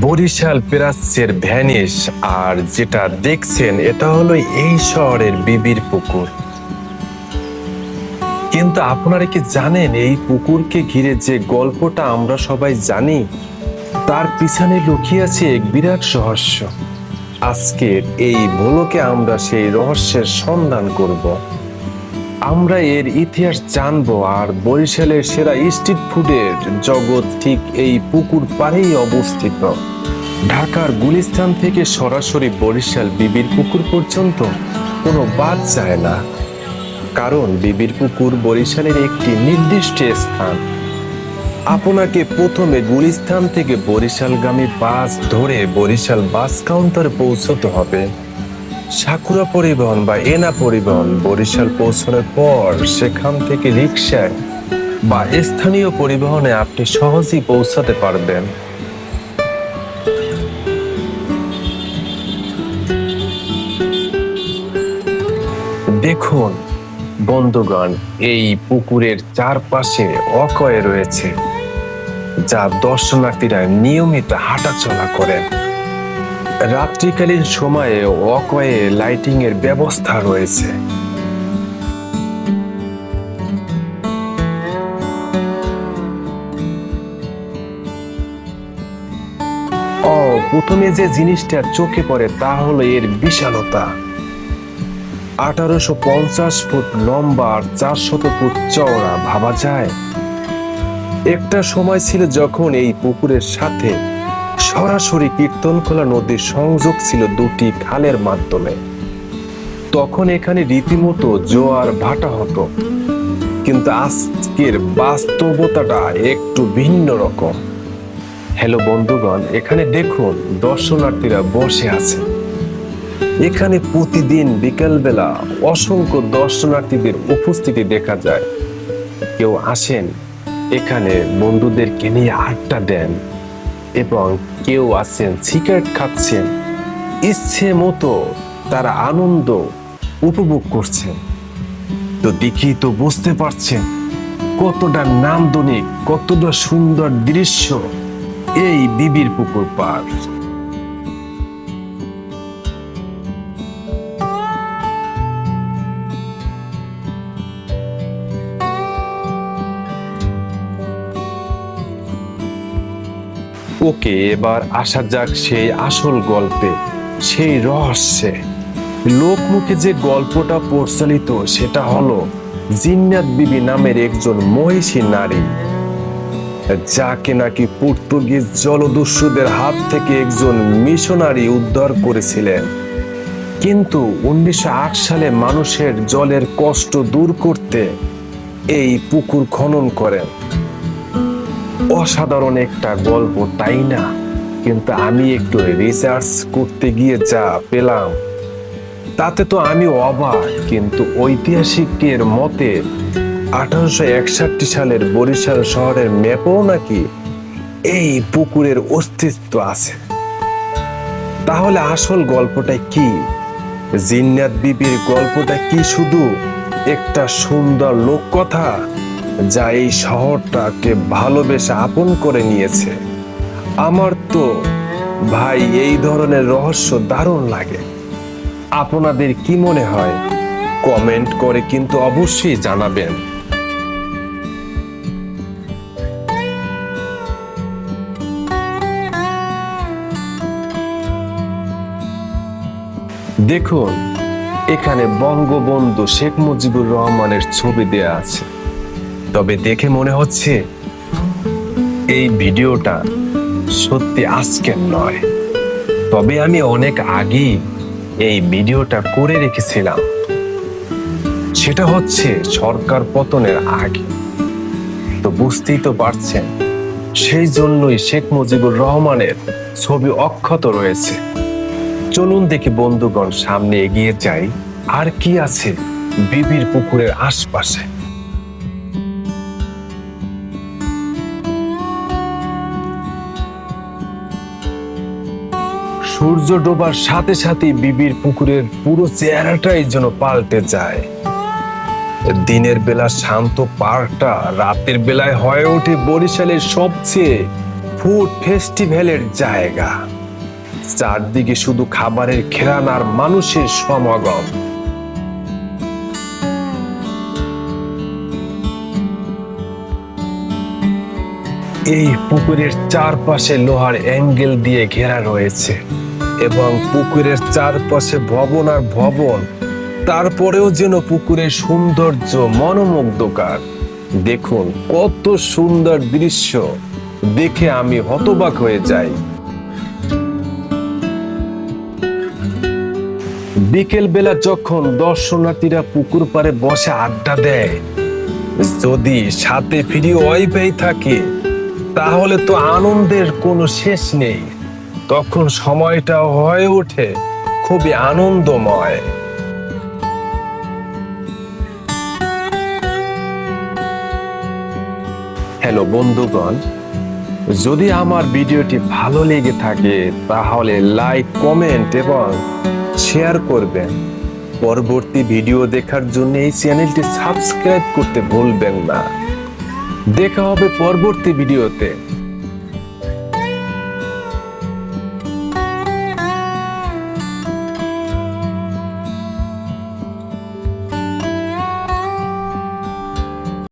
বরিশাল প্রাচ্যের ভ্যানিশ, আর যেটা দেখছেন এটা হলো এই শহরের বিবির পুকুর। কিন্তু আপনারা কি জানেন এই পুকুরকে ঘিরে যে গল্পটা আমরা সবাই জানি, তার পিছনে লুকিয়ে আছে এক বিরাট রহস্য। আজকের এই ভোলকে আমরা সেই রহস্যের সন্ধান করব। আমরা এর ইতিহাস জানব আর বরিশালের সেরা স্ট্রিট ফুডের জগৎ ঠিক এই পুকুর পাড়েই অবস্থিত। ঢাকার গুলিস্তান থেকে সরাসরি বরিশাল বিবির পুকুর পর্যন্ত কোনো বাদ যায় না। কারণ বিবির পুকুর বরিশালের একটি নির্দিষ্ট স্থান। আপনাকে প্রথমে গুলিস্তান থেকে বরিশালগামী বাস ধরে বরিশাল বাস কাউন্টারে পৌঁছতে হবে। সাকুরা পরিবহন বা এনা পরিবহন বরিশাল পৌঁছানোর পর সেখান থেকে রিক্সায় বা স্থানীয় পরিবহনে আপনি সহজেই পৌঁছাতে পারবেন। দেখুন, বন্ধুগণ, এই পুকুরের চারপাশে অকয়ে রয়েছে, যা দর্শনার্থীরা নিয়মিত হাঁটাচলা করেন। রাত্রিকালীন সময়ে অকয়ে লাইটিং এর ব্যবস্থা রয়েছে। ও, প্রথমে যে জিনিসটা চোখে পড়ে তা হলো এর বিশালতা। আঠারোশো পঞ্চাশ ফুট লম্বা আর চারশত ফুট চওড়া, ভাবা যায়? একটা সময় ছিল যখন এই পুকুরের সাথে সরাসরি কীর্তনখোলা নদীর সংযোগ ছিল দুটি খালের মাধ্যমে। তখন এখানে রীতিমতো জোয়ার ভাটা হতো। কিন্তু আজকের বাস্তবতাটা একটু ভিন্ন রকম। হ্যালো বন্ধুগণ, এখানে দেখুন, দর্শনার্থীরা বসে আছে। এখানে প্রতিদিন বিকেলবেলা অসংখ্য দর্শনার্থীদের উপস্থিতি দেখা যায়। কেউ আসেন, এখানে বন্ধুদেরকে নিয়ে আড্ডা দেন। এবং কেউ আছেন, সিগারেট খাচ্ছেন, ইচ্ছে মতো তারা আনন্দ উপভোগ করছেন। তো দেখি তো বুঝতে পারছেন কতটা নান্দনিক, কতটা সুন্দর দৃশ্য এই বিবির পুকুর পাড়। ওকে এবার আসা যাক সেই আসল গল্পে, সেই রহস্যে। লোকমুখে যে গল্পটা প্রচলিত, সেটা হলো জিন্নাত বিবি নামের একজন মহিষী নারী, যাকে নাকি পর্তুগিজ জলদস্যুদের হাত থেকে একজন মিশনারি উদ্ধার করেছিলেন। কিন্তু উনিশশো আট সালে মানুষের জলের কষ্ট দূর করতে এই পুকুর খনন করেন। অসাধারণ একটা গল্প, তাই না? কিন্তু আমি একটু রিসার্চ করতে গিয়ে যা পেলাম, তাতে তো আমি অবাক। কিন্তু ঐতিহাসিকের মতে আঠারোশো একষট্টি সালের বরিশাল শহরের ম্যাপেও নাকি এই পুকুরের অস্তিত্ব আছে। তাহলে আসল গল্পটা কি? জিন্নাত বিবির গল্পটা কি শুধু একটা সুন্দর লোককথা? যা এই শহরটাকে ভালোবেসে আপন করে নিয়েছে। আমার তো ভাই এই ধরনের রহস্য দারুণ লাগে। আপনাদের কি মনে হয়? কমেন্ট করে কিন্তু অবশ্যই জানাবেন। দেখুন, এখানে বঙ্গবন্ধু শেখ মুজিবুর রহমানের ছবি দেয়া আছে। তবে দেখে মনে হচ্ছে এই ভিডিওটা সত্যি আজকের নয়। তবে আমি অনেক আগেই এই ভিডিওটা করে রেখেছিলাম। সেটা হচ্ছে সরকার পতনের আগে। তো বুঝতেই তো পারছেন, সেই জন্যই শেখ মুজিবুর রহমানের ছবি অক্ষত রয়েছে। চলুন দেখি বন্ধুগণ, সামনে এগিয়ে যাই। আর কি আছে বিবির পুকুরের আশপাশে? সূর্য ডোবার সাথে সাথে বিবির পুকুরের পুরো চেহারাটাই যেন পাল্টে যায়। দিনের বেলা শান্ত পার্কটা রাতের বেলায় হয়ে ওঠে বরিশালের সবচেয়ে ফুড ফেস্টিভ্যালের জায়গা। চারদিকে শুধু খাবারের ঘেরান আর মানুষের সমাগম। এই পুকুরের চারপাশে লোহার অ্যাঙ্গেল দিয়ে ঘেরা রয়েছে। এবং পুকুরের চারপাশে ভবন আর ভবন। তারপরেও যেন পুকুরের সৌন্দর্য মনোমুগ্ধকার। দেখুন কত সুন্দর দৃশ্য। দেখে আমি হতবাক হয়ে যাই। বিকেল বেলা যখন দর্শনার্থীরা পুকুর পাড়ে বসে আড্ডা দেয়, যদি সাথে ফ্রি ওয়াইফাই থাকে, তাহলে তো আনন্দের কোনো শেষ নেই। তখন সময়টা হয়ে ওঠে খুবই আনন্দময়। হ্যালো বন্ধুগণ, যদি আমার ভিডিওটি ভালো লেগে থাকে, তাহলে লাইক, কমেন্ট এবং শেয়ার করবেন। পরবর্তী ভিডিও দেখার জন্য এই চ্যানেলটি সাবস্ক্রাইব করতে ভুলবেন না। দেখা হবে পরবর্তী ভিডিওতে।